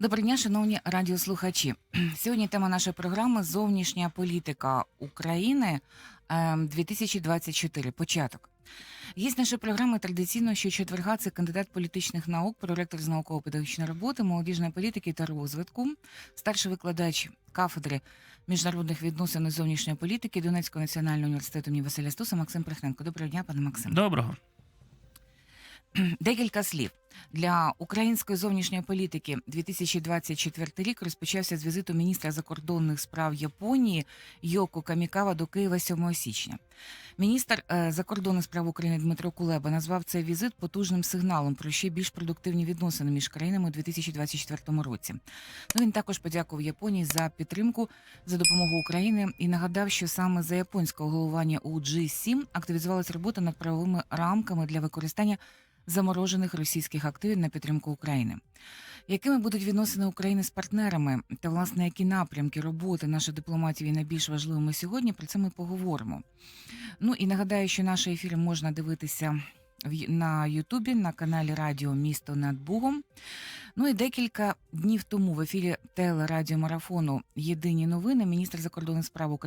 Доброго дня, шановні радіослухачі. Сьогодні тема нашої програми Зовнішня політика України ем, 2024. Початок. Гість нашої програми традиційно щочетверга це кандидат політичних наук, проректор з науково-педагогічної роботи, молодіжної політики та розвитку, старший викладач кафедри міжнародних відносин і зовнішньої політики Донецького національного університету імені Василя Стуса Максим Прихненко. Доброго дня, пане Максим. Доброго. Декілька слів для української зовнішньої політики 2024 рік розпочався з візиту міністра закордонних справ Японії Йоко Камікава до Києва 7 січня. Міністр е, закордонних справ України Дмитро Кулеба назвав цей візит потужним сигналом про ще більш продуктивні відносини між країнами у 2024 році. Ну він також подякував Японії за підтримку за допомогу України і нагадав, що саме за японського головування у G7 активізувалася робота над правовими рамками для використання заморожених російських активів на підтримку України. Якими будуть відносини України з партнерами та власне які напрямки роботи нашої дипломатії найбільш важливими сьогодні? Про це ми поговоримо. Ну і нагадаю, що наші ефіри можна дивитися на Ютубі на каналі Радіо Місто над Бугом. Ну і декілька днів тому в ефірі телерадіомарафону Єдині новини міністр закордонних справ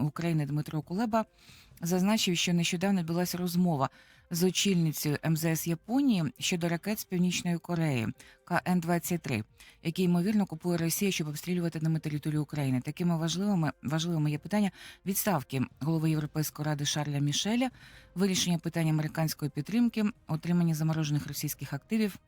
України Дмитро Кулеба зазначив, що нещодавно відбулася розмова з очільницею МЗС Японії щодо ракет з Північної Кореї КН-23, які ймовірно купує Росія, щоб обстрілювати ними територію України. Такими важливими важливими є питання відставки голови Європейської ради Шарля Мішеля, вирішення питання американської підтримки, отримання заморожених російських активів.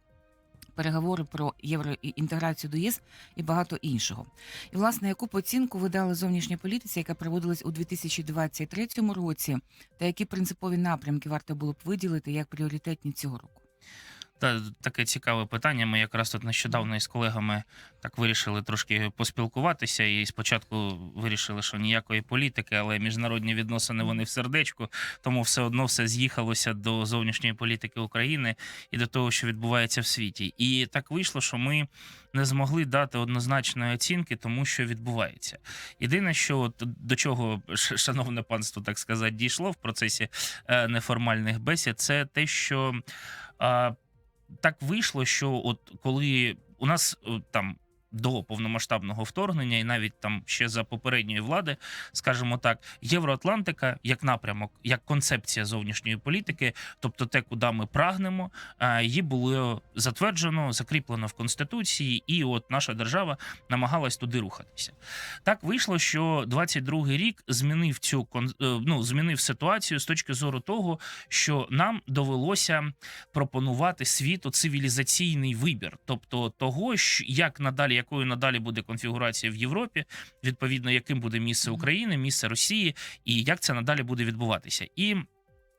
Переговори про євроінтеграцію до ЄС і багато іншого. І власне, яку оцінку ви дали зовнішній політиці, яка проводилась у 2023 році, та які принципові напрямки варто було б виділити як пріоритетні цього року? Та таке цікаве питання. Ми якраз тут нещодавно із колегами так вирішили трошки поспілкуватися. І спочатку вирішили, що ніякої політики, але міжнародні відносини вони в сердечку. Тому все одно все з'їхалося до зовнішньої політики України і до того, що відбувається в світі. І так вийшло, що ми не змогли дати однозначної оцінки тому, що відбувається. Єдине, що от до чого шановне панство, так сказати, дійшло в процесі е, неформальних бесід, це те, що. Так вийшло, що от коли у нас е, там. До повномасштабного вторгнення, і навіть там ще за попередньої влади, скажімо так, Євроатлантика як напрямок, як концепція зовнішньої політики, тобто те, куди ми прагнемо, е, її було затверджено, закріплено в конституції, і от наша держава намагалась туди рухатися. Так вийшло, що 22-й рік змінив цю е, ну, змінив ситуацію з точки зору того, що нам довелося пропонувати світу цивілізаційний вибір, тобто того, як надалі, якою надалі буде конфігурація в Європі, відповідно, яким буде місце України, місце Росії, і як це надалі буде відбуватися. І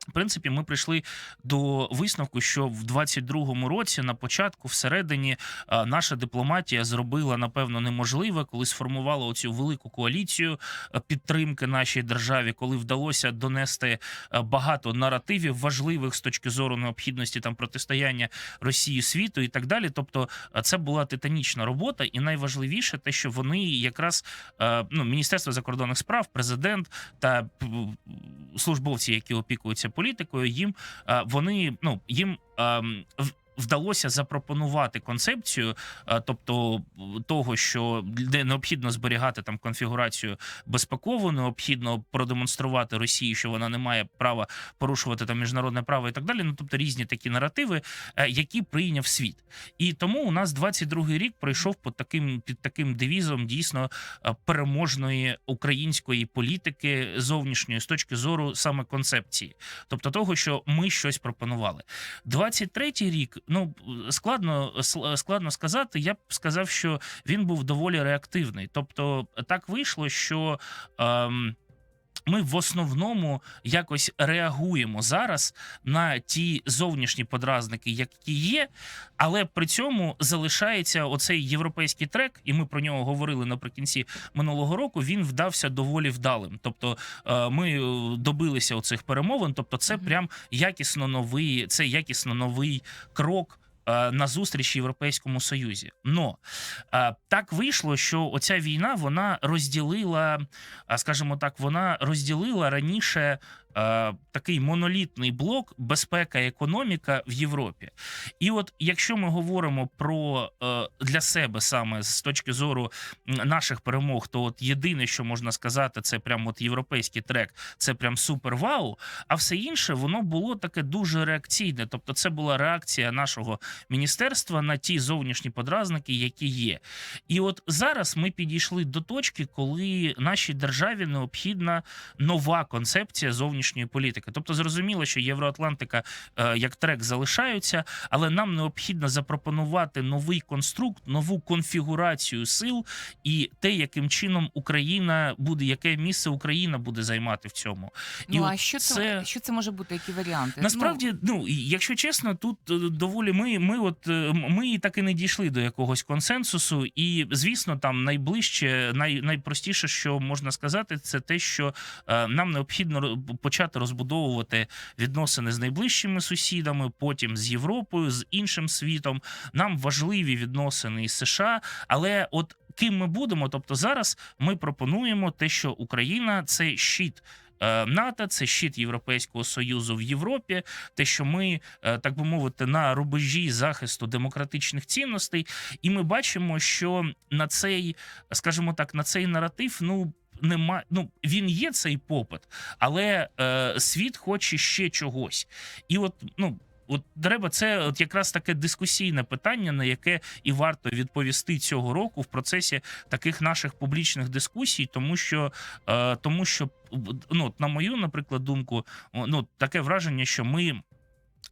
в принципі, ми прийшли до висновку, що в 22-му році, на початку, всередині, е, наша дипломатія зробила напевно неможливе, коли сформувала оцю велику коаліцію е, підтримки нашій державі, коли вдалося донести е, багато наративів важливих з точки зору необхідності там протистояння Росії світу і так далі. Тобто, це була титанічна робота, і найважливіше те, що вони якраз ну, Міністерство закордонних справ, президент та службовці, які опікуються політикою, їм е, вони ну їм ем, вдалося запропонувати концепцію, е, тобто того, що необхідно зберігати там конфігурацію безпекову, необхідно продемонструвати Росії, що вона не має права порушувати там міжнародне право і так далі. Ну тобто різні такі наративи, е, які прийняв світ. І тому у нас 22-й рік пройшов під таким під таким девізом дійсно е, переможної української політики зовнішньої з точки зору саме концепції, тобто того, що ми щось пропонували. 23-й рік, ну складно складно сказати. Я б сказав, що він був доволі реактивний. Тобто, так вийшло, що. Ем, ми в основному якось реагуємо зараз на ті зовнішні подразники, які є, але при цьому залишається оцей європейський трек, і ми про нього говорили наприкінці минулого року. Він вдався доволі вдалим. Тобто, е, ми е, добилися оцих перемовин. Тобто, це прям якісно новий, це якісно новий крок. Е, На зустріч Європейському Союзі, но е, так вийшло, що оця війна вона розділила, а, скажімо так, вона розділила раніше е, такий монолітний блок безпека, економіка в Європі. І от якщо ми говоримо про е, для себе саме з точки зору наших перемог, то от єдине, що можна сказати, це прям от європейський трек, це прям супер вау. А все інше воно було таке дуже реакційне. Тобто, це була реакція нашого міністерства на ті зовнішні подразники, які є. І от зараз ми підійшли до точки, коли нашій державі необхідна нова концепція зовнішньої політики. Тобто, зрозуміло, що Євроатлантика е, як трек залишаються, але нам необхідно запропонувати новий конструкт, нову конфігурацію сил і те, яким чином Україна буде, яке місце Україна буде займати в цьому. Ну а що це, це- що це може бути? Які варіанти? Насправді, ну якщо чесно, тут е, доволі ми, ми, от е, ми і так і не дійшли до якогось консенсусу. І звісно, там найближче, най, найпростіше, що можна сказати, це те, що е, нам необхідно ро- почати розбудовувати відносини з найближчими сусідами, потім з Європою, з іншим світом. Нам важливі відносини із США, але от. Ким ми будемо? Тобто зараз ми пропонуємо те, що Україна це щит е, НАТО, це щит Європейського союзу в Європі, те, що ми, е, так би мовити, на рубежі захисту демократичних цінностей, і ми бачимо, що на цей, скажімо так, на цей наратив, ну. Нема, ну він є цей попит, але е, світ хоче ще чогось. І от ну. От треба це от якраз таке дискусійне питання, на яке і варто відповісти цього року в процесі таких наших публічних дискусій, тому що е, тому що ну, на мою, наприклад, думку, ну таке враження, що ми.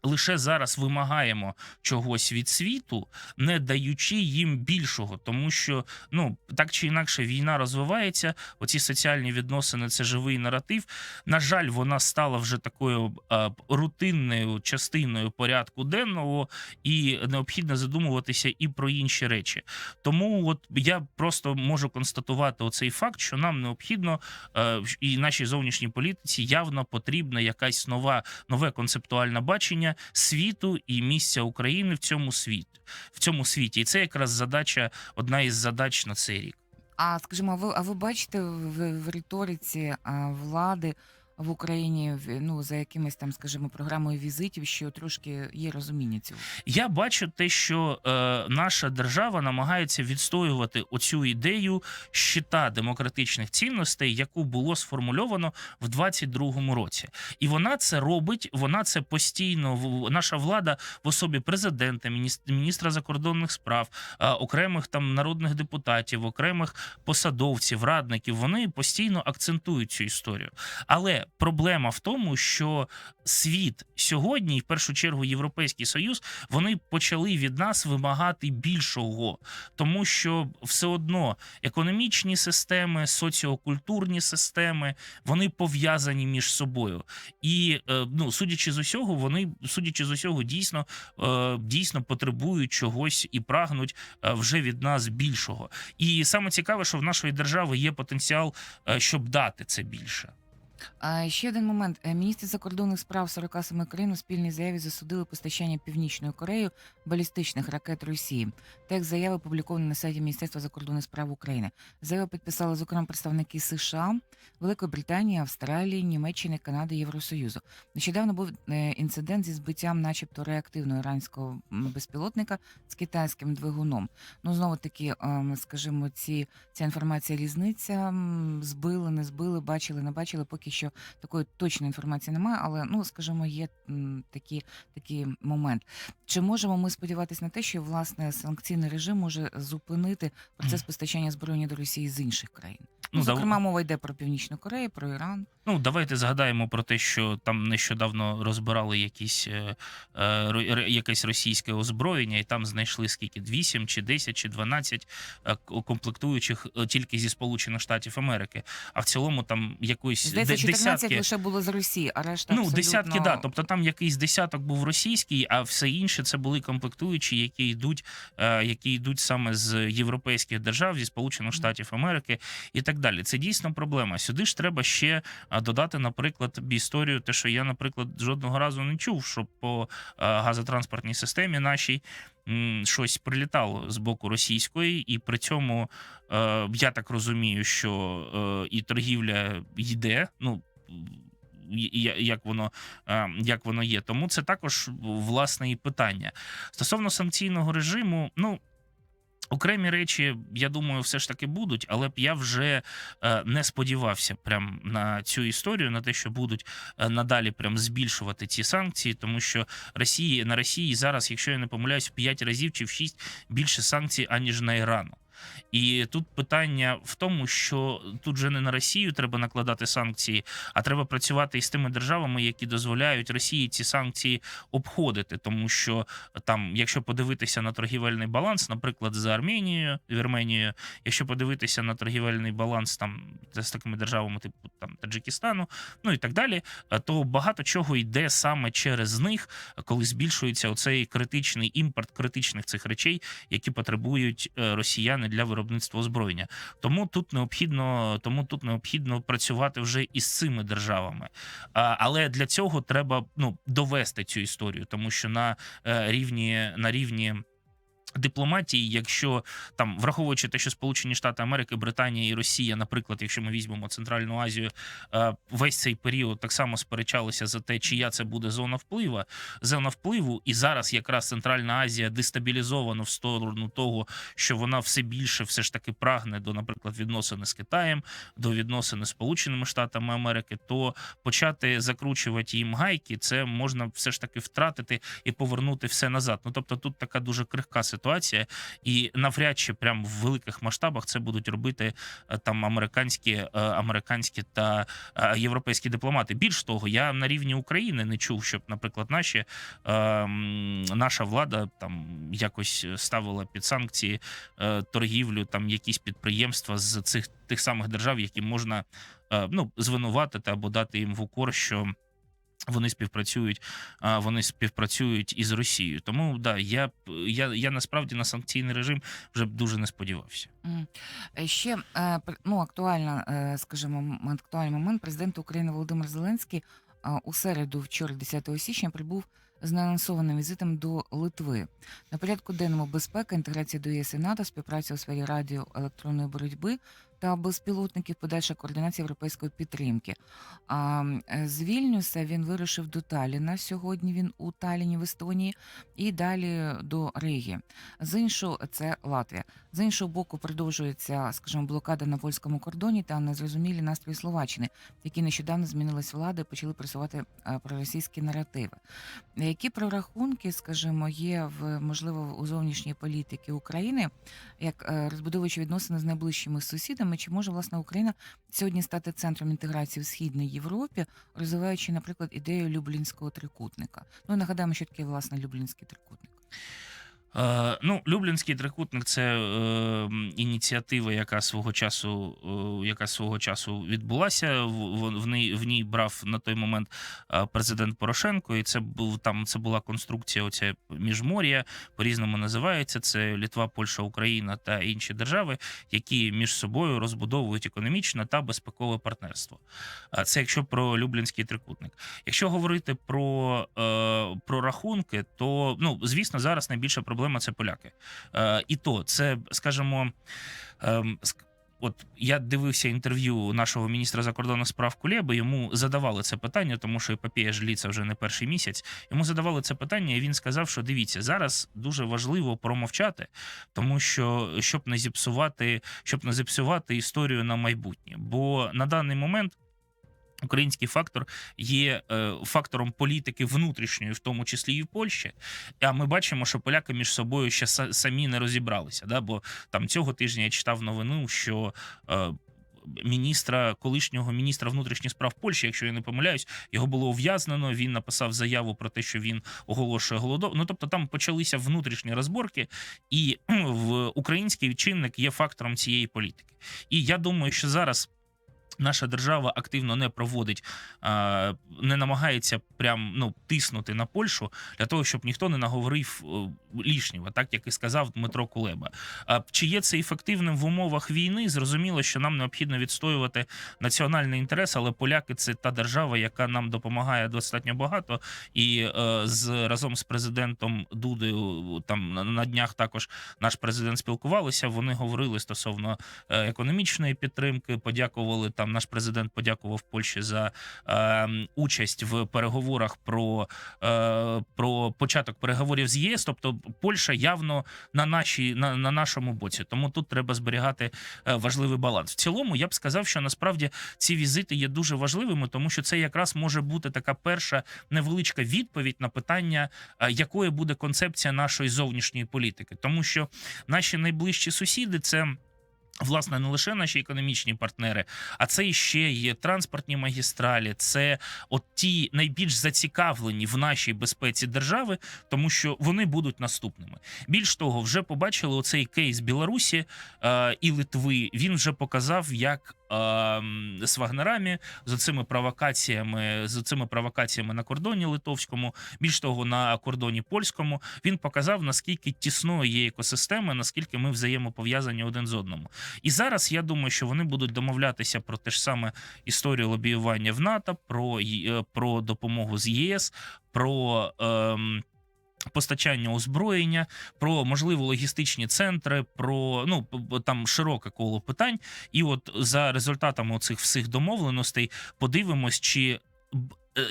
Лише зараз вимагаємо чогось від світу, не даючи їм більшого, тому що ну так чи інакше війна розвивається. Оці соціальні відносини це живий наратив. На жаль, вона стала вже такою е, рутинною частиною порядку денного, і необхідно задумуватися і про інші речі. Тому, от я просто можу констатувати оцей факт, що нам необхідно е, і нашій зовнішній політиці явно потрібна якась нова нове концептуальне бачення світу і місця України в цьому світі в цьому світі. І це якраз задача, одна із задач на цей рік. А скажімо, а ви, а ви бачите в, в риториці влади в Україні ну за якимись там, скажімо, програмою візитів, що трошки є розуміння цього? Я бачу те, що е, наша держава намагається відстоювати оцю ідею щита демократичних цінностей, яку було сформульовано в 22-му році, і вона це робить. Вона це постійно наша влада в особі президента, мініс- міністра закордонних справ, е, окремих там народних депутатів, окремих посадовців, радників. Вони постійно акцентують цю історію. Але проблема в тому, що світ сьогодні, і в першу чергу Європейський Союз, вони почали від нас вимагати більшого, тому що все одно економічні системи, соціокультурні системи вони пов'язані між собою. І е, ну, судячи з усього, вони судячи з усього, дійсно е, дійсно потребують чогось і прагнуть е, вже від нас більшого. І саме цікаве, що в нашої держави є потенціал, щоб дати це більше. А ще один момент. Е, Міністр закордонних справ 47 країн у спільній заяві засудили постачання Північною Кореєю балістичних ракет Росії. Текст заяви опублікований на сайті Міністерства закордонних справ України. Заяву підписали, зокрема, представники США, Великої Британії, Австралії, Німеччини, Канади, Євросоюзу. Нещодавно був е, інцидент зі збиттям, начебто, реактивного іранського безпілотника з китайським двигуном. Ну знову таки, ем, скажімо, ці ця інформація різниця. Збили, не збили, бачили, не бачили. Поки що такої точної інформації немає, але ну скажімо, є такі, такий момент. Чи можемо ми сподіватися на те, що власне санкційний режим може зупинити процес постачання зброї до Росії з інших країн? Ну, зокрема, мова йде про Північну Корею, про Іран. Ну, давайте згадаємо про те, що там нещодавно розбирали якісь, е, е, якесь російське озброєння, і там знайшли скільки 8 чи 10 чи 12 е, комплектуючих е, тільки зі Сполучених Штатів Америки. А в цілому там якоїсь Здається, де- 14 десятки. лише було з Росії, а решта Ну, абсолютно... десятки, да. Тобто там якийсь десяток був російський, а все інше це були комплектуючі, які йдуть, е, які йдуть саме з європейських держав, зі Сполучених Штатів Америки і так далі. Це дійсно проблема. Сюди ж треба ще додати, наприклад, історію, те, що я, наприклад, жодного разу не чув, що по газотранспортній системі нашій. Щось прилітало з боку російської, і при цьому е, я так розумію, що е, і торгівля йде. Ну як воно е, як воно є. Тому це також власне і питання стосовно санкційного режиму. Ну окремі речі, я думаю, все ж таки будуть, але б я вже е, не сподівався прям на цю історію, на те, що будуть е, надалі прям збільшувати ці санкції, тому що Росії на Росії зараз, якщо я не помиляюсь, в 5 разів чи в 6 більше санкцій аніж на Ірану. І тут питання в тому, що тут же не на Росію треба накладати санкції, а треба працювати із тими державами, які дозволяють Росії ці санкції обходити. Тому що там, якщо подивитися на торгівельний баланс, наприклад, з Арменією, Вірменією, якщо подивитися на торгівельний баланс там з такими державами, типу там Таджикистану, ну і так далі, то багато чого йде саме через них, коли збільшується оцей критичний імпорт критичних цих речей, які потребують е, росіяни для виробництва озброєння. Тому тут необхідно, тому тут необхідно працювати вже із цими державами. Але для цього треба ну довести цю історію, тому що на е, рівні на рівні. Дипломатії, якщо там враховуючи те, що Сполучені Штати Америки, Британія і Росія, наприклад, якщо ми візьмемо Центральну Азію, е, весь цей період так само сперечалися за те, чия це буде зона впливу, зона впливу, і зараз якраз Центральна Азія дестабілізована в сторону того, що вона все більше все ж таки прагне до, наприклад, відносини з Китаєм, до відносини з Сполученими Штатами Америки, то почати закручувати їм гайки, це можна все ж таки втратити і повернути все назад. Ну тобто, тут така дуже крихка ситуація, і навряд чи прям в великих масштабах це будуть робити е, там американські, е, американські та е, європейські дипломати. Більш того, я на рівні України не чув, щоб, наприклад, наші е, наша влада там якось ставила під санкції торгівлю, там якісь підприємства з цих тих самих держав, які можна ну звинуватити або дати їм в укор, що. Вони співпрацюють, вони співпрацюють із Росією. Тому да, я я, я насправді на санкційний режим вже б дуже не сподівався. Е, Ще е, ну, актуальна, е, скажімо, актуальний момент. Президент України Володимир Зеленський у середу, вчора, 10 січня, прибув з неанонсованим візитом до Литви. На порядку денному безпека, інтеграція до ЄС і НАТО, співпраця у сфері радіоелектронної боротьби та безпілотників, подальша координація європейської підтримки. А е, з Вільнюса він вирушив до Таліна. Сьогодні він у Таліні в Естонії і далі до Риги. З іншого, це Латвія. З іншого боку, продовжується, скажімо, блокада на польському кордоні та незрозумілі настрої Словаччини, які нещодавно змінились влади, і почали просувати проросійські наративи. Які прорахунки, скажімо, є в можливо у зовнішній політики України, як е, розбудовуючи відносини з найближчими сусідами, чи може власне Україна сьогодні стати центром інтеграції в східній Європі, розвиваючи, наприклад, ідею Люблінського трикутника? Ну нагадаємо, що таке власне Люблінський трикутник. Е, ну, Люблінський трикутник це е, ініціатива, яка свого часу, е, яка свого часу відбулася. В, в, в, ній, в ній брав на той момент е, президент Порошенко, і це був там. Це була конструкція. Оця міжмор'я по-різному називається. Це Літва, Польща, Україна та інші держави, які між собою розбудовують економічне та безпекове партнерство. А Це якщо про Люблінський трикутник. Якщо говорити про, е, про рахунки, то ну звісно, зараз найбільша проблема це поляки. Е, і то це, скажімо, ск- От я дивився інтерв'ю нашого міністра закордонних справ Кулєби. Йому задавали це питання, тому що епопея жліться вже не перший місяць. Йому задавали це питання, і він сказав, що дивіться, зараз дуже важливо промовчати, тому що щоб не зіпсувати, щоб не зіпсувати історію на майбутнє. Бо на даний момент. Український фактор є е, фактором політики внутрішньої, в тому числі і в Польщі. А ми бачимо, що поляки між собою ще са- самі не розібралися. Да? Бо там цього тижня я читав новину, що е, міністра, колишнього міністра внутрішніх справ Польщі, якщо я не помиляюсь, його було ув'язнено. Він написав заяву про те, що він оголошує голодов. Ну тобто там почалися внутрішні розборки, і в український чинник є фактором цієї політики. І я думаю, що зараз. Наша держава активно не проводить, не намагається прям ну тиснути на Польщу для того, щоб ніхто не наговорив е, лишнього, так як і сказав Дмитро Кулеба. А чи є це ефективним в умовах війни? Зрозуміло, що нам необхідно відстоювати національний інтерес, але поляки це та держава, яка нам допомагає достатньо багато. І е, з разом з президентом Дудою там на, на днях також наш президент спілкувалися. Вони говорили стосовно е, економічної підтримки, подякували там там наш президент подякував Польщі за е, участь в переговорах про, е, про початок переговорів з ЄС. Тобто Польща явно на нашій на, на нашому боці. Тому тут треба зберігати е, важливий баланс. В цілому я б сказав, що насправді ці візити є дуже важливими, тому що це якраз може бути така перша невеличка відповідь на питання, е, якою буде концепція нашої зовнішньої політики, тому що наші найближчі сусіди це. Власне, не лише наші економічні партнери, а це іще є транспортні магістралі, це от ті найбільш зацікавлені в нашій безпеці держави, тому що вони будуть наступними. Більш того, вже побачили оцей кейс Білорусі е, і Литви. Він вже показав, як з вагнерами, з цими провокаціями, з цими провокаціями на кордоні литовському, більш того, на кордоні польському, він показав наскільки тісною є екосистема, наскільки ми взаємопов'язані один з одному. І зараз я думаю, що вони будуть домовлятися про те ж саме історію лобіювання в НАТО, про, е, про допомогу з ЄС, про. Ем, Постачання озброєння, про можливо логістичні центри, про ну там широке коло питань. І от за результатами цих всіх домовленостей подивимось, чи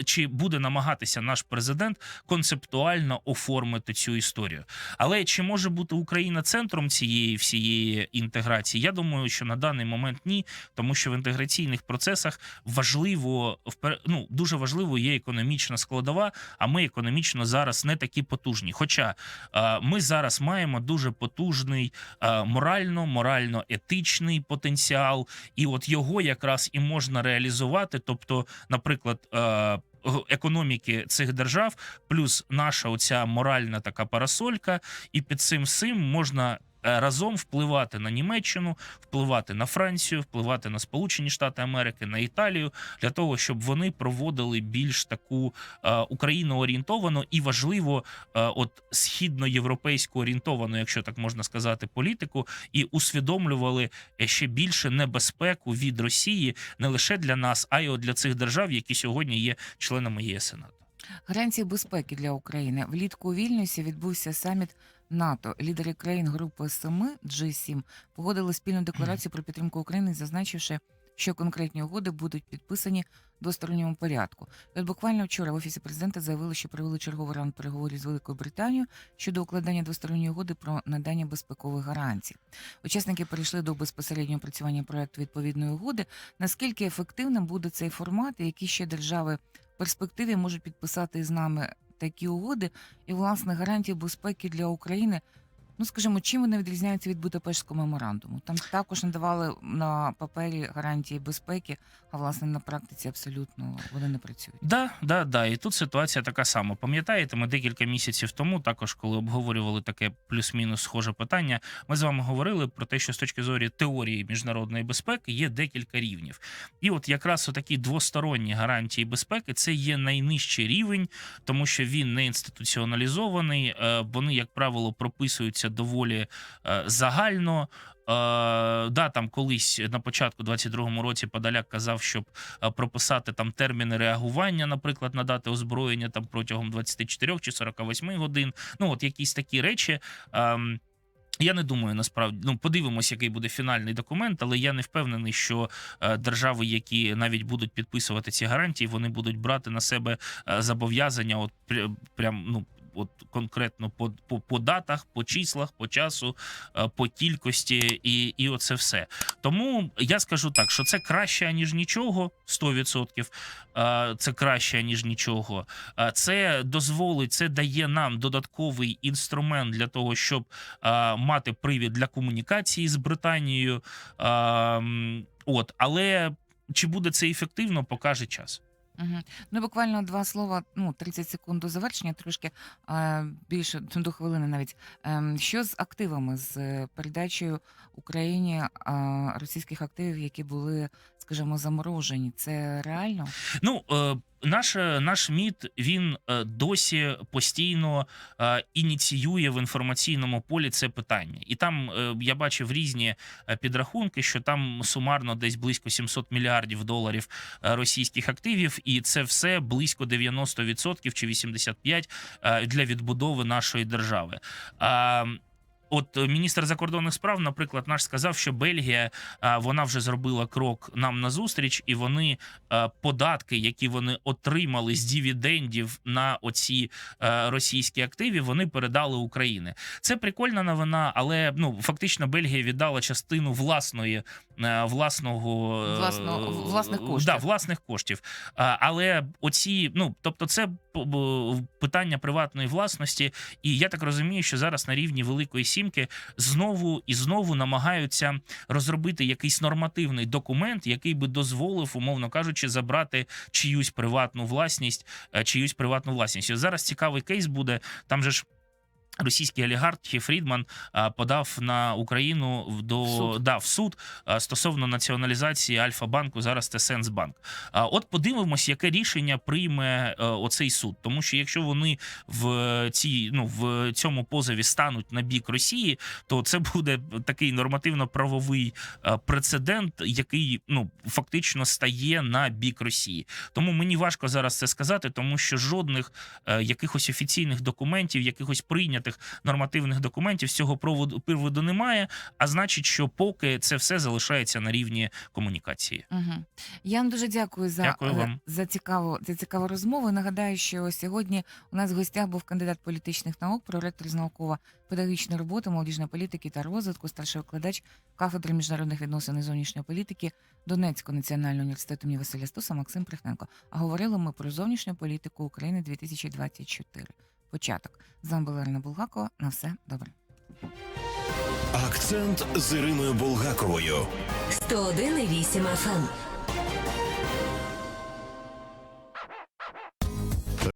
чи буде намагатися наш президент концептуально оформити цю історію. Але чи може бути Україна центром цієї всієї інтеграції? Я думаю, що на даний момент ні, тому що в інтеграційних процесах важливо ну, дуже важливо є економічна складова. А ми економічно зараз не такі потужні. Хоча е, ми зараз маємо дуже потужний е, морально, морально-етичний потенціал, і от його якраз і можна реалізувати. Тобто, наприклад. Е, Економіки цих держав, плюс наша оця моральна така парасолька, і під цим всім можна разом впливати на Німеччину, впливати на Францію, впливати на Сполучені Штати Америки, на Італію для того, щоб вони проводили більш таку е, україноорієнтовану і важливо, е, от східноєвропейську орієнтовану, якщо так можна сказати, політику, і усвідомлювали е, ще більше небезпеку від Росії не лише для нас, а й от для цих держав, які сьогодні є членами ЄС і. Гарантії безпеки для України влітку у Вільнюсі відбувся саміт НАТО. Лідери країн групи семи G7 погодили спільну декларацію про підтримку України, зазначивши, що конкретні угоди будуть підписані двосторонньому порядку. От буквально вчора в офісі президента заявили, що провели черговий раунд переговорів з Великою Британією щодо укладання двосторонньої угоди про надання безпекових гарантій. Учасники перейшли до безпосереднього працювання проекту відповідної угоди. Наскільки ефективним буде цей формат, і які ще держави в перспективі можуть підписати з нами такі угоди і власне гарантії безпеки для України. Ну скажімо, чим вони відрізняються від Будапештського меморандуму? Там також надавали на папері гарантії безпеки, а власне на практиці абсолютно вони не працюють. Да, да, да. І тут ситуація така сама. Пам'ятаєте, ми декілька місяців тому, також коли обговорювали таке плюс-мінус схоже питання, ми з вами говорили про те, що з точки зору теорії міжнародної безпеки є декілька рівнів. І от якраз такі двосторонні гарантії безпеки це є найнижчий рівень, тому що він не інституціоналізований. е, Вони, як правило, прописуються доволі е, загально. Е, да, там колись на початку 22-му році Подоляк казав, щоб е, прописати там терміни реагування, наприклад, надати озброєння там протягом 24 чи 48 годин. Ну от якісь такі речі. Ем, я не думаю, насправді ну подивимось, який буде фінальний документ, але я не впевнений, що е, держави, які навіть будуть підписувати ці гарантії, вони будуть брати на себе е, зобов'язання, от прям ну. От конкретно по, по, по датах, по числах, по часу, е, по кількості, і, і оце все. Тому я скажу так, що це краще ніж нічого, 100%. Е, Це краще ніж нічого. Е, Це дозволить, це дає нам додатковий інструмент для того, щоб мати привід для комунікації з Британією. Е, От, але чи буде це ефективно, покаже час. Угу. Ну буквально два слова, ну 30 секунд до завершення, трошки е, більше до хвилини навіть. Ем, що з активами, з е, передачею Україні е, російських активів, які були, скажімо, заморожені? Це реально? Ну, е, наш, наш МІД він е, досі постійно е, ініціює в інформаційному полі це питання. І там е, я бачив різні е, підрахунки, що там сумарно десь близько 700 мільярдів доларів е, російських активів, і це все близько 90% чи 85% е, для відбудови нашої держави. От е, міністр закордонних справ, наприклад, наш сказав, що Бельгія вона вже зробила крок нам назустріч, і вони е, податки, які вони отримали з дивідендів на оці е, російські активи, вони передали Україні. Це прикольна новина, але ну фактично Бельгія віддала частину власної власного е, Власно- власних коштів. Да, власних коштів. Але оці, ну тобто, це питання приватної власності, і я так розумію, що зараз на рівні Великої Сімки знову і знову намагаються розробити якийсь нормативний документ, який би дозволив, умовно кажучи, забрати чиюсь приватну власність, е, чиюсь приватну власність. І зараз цікавий кейс буде. Там же ж. Російський олігарх Фрідман подав на Україну в- до суд. Да, в суд стосовно націоналізації Альфа-банку. Зараз це Сенсбанк. А от подивимось, яке рішення прийме е, оцей суд. Тому що якщо вони в цій ну в цьому позові стануть на бік Росії, то це буде такий нормативно-правовий е, прецедент, який ну фактично стає на бік Росії. Тому мені важко зараз це сказати, тому що жодних е, якихось офіційних документів, якихось прийнятих нормативних документів з цього проводу приводу немає. А значить, що поки це все залишається на рівні комунікації. Угу. Я вам дуже дякую за, Дякую е, вам. за цікаву за цікаву розмову. Нагадаю, що сьогодні у нас в гостях був кандидат політичних наук, проректор з науково-педагогічної роботи, молодіжної політики та розвитку, старший викладач кафедри міжнародних відносин і зовнішньої політики Донецького національного університету імені Василя Стуса Максим Прихненко. А говорили ми про зовнішню політику України 2024. Початок. З вами була Ірина Булгакова. На все добре. Акцент з Іриною Булгаковою. 101,8 FM.